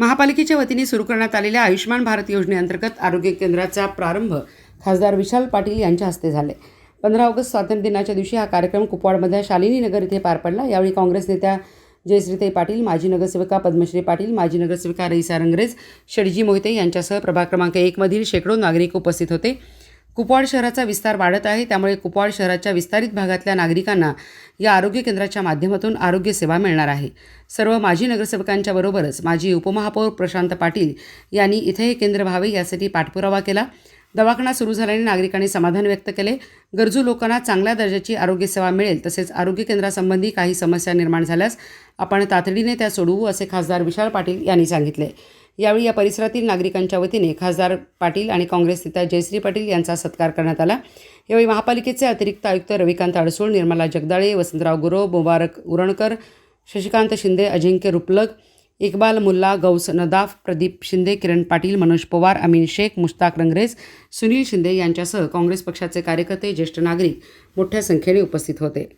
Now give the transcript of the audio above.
महापालिकेच्या वतीने सुरू करण्यात आलेल्या आयुष्यमान भारत योजनेअंतर्गत आरोग्य केंद्राचा प्रारंभ खासदार विशाल पाटील यांच्या हस्ते झाले. पंधरा ऑगस्ट स्वातंत्र्य दिनाच्या दिवशी हा कार्यक्रम कुपवाडमधल्या शालिनी नगर इथे पार पडला. यावेळी काँग्रेस नेत्या जयश्रीताई पाटील माजी नगरसेविका पद्मश्री पाटील माजी नगरसेविका रईसा रंगरेज षडजी मोहिते यांच्यासह प्रभाग क्रमांक एकमधील शेकडो नागरिक उपस्थित होते. कुपवाड शहराचा विस्तार वाढत आहे. त्यामुळे कुपवाड शहराच्या विस्तारित भागातल्या नागरिकांना या आरोग्य केंद्राच्या माध्यमातून आरोग्य सेवा मिळणार आहे. सर्व माजी नगरसेवकांच्या बरोबरच माजी उपमहापौर प्रशांत पाटील यांनी इथे हे केंद्र व्हावे यासाठी पाठपुरावा केला. दवाखाना सुरू झाल्याने नागरिकांनी समाधान व्यक्त केले. गरजू लोकांना चांगल्या दर्जाची आरोग्यसेवा मिळेल तसेच आरोग्य केंद्रासंबंधी काही समस्या निर्माण झाल्यास आपण तातडीने त्या सोडवू असे खासदार विशाल पाटील यांनी सांगितले. यावेळी या परिसरातील नागरिकांच्या वतीने खासदार पाटील आणि काँग्रेस नेता जयश्री पाटील यांचा सत्कार करण्यात आला. यावेळी महापालिकेचे अतिरिक्त आयुक्त रविकांत अडसूळ निर्मला जगदाळे वसंतराव गुरव मुबारक उरणकर शशिकांत शिंदे अजिंक्य रुपलग इक्बाल मुल्ला गौस नदाफ प्रदीप शिंदे किरण पाटील मनोज पवार अमीन शेख मुश्ताक रंगरेज सुनील शिंदे यांच्यासह काँग्रेस पक्षाचे कार्यकर्ते ज्येष्ठ नागरिक मोठ्या संख्येने उपस्थित होते.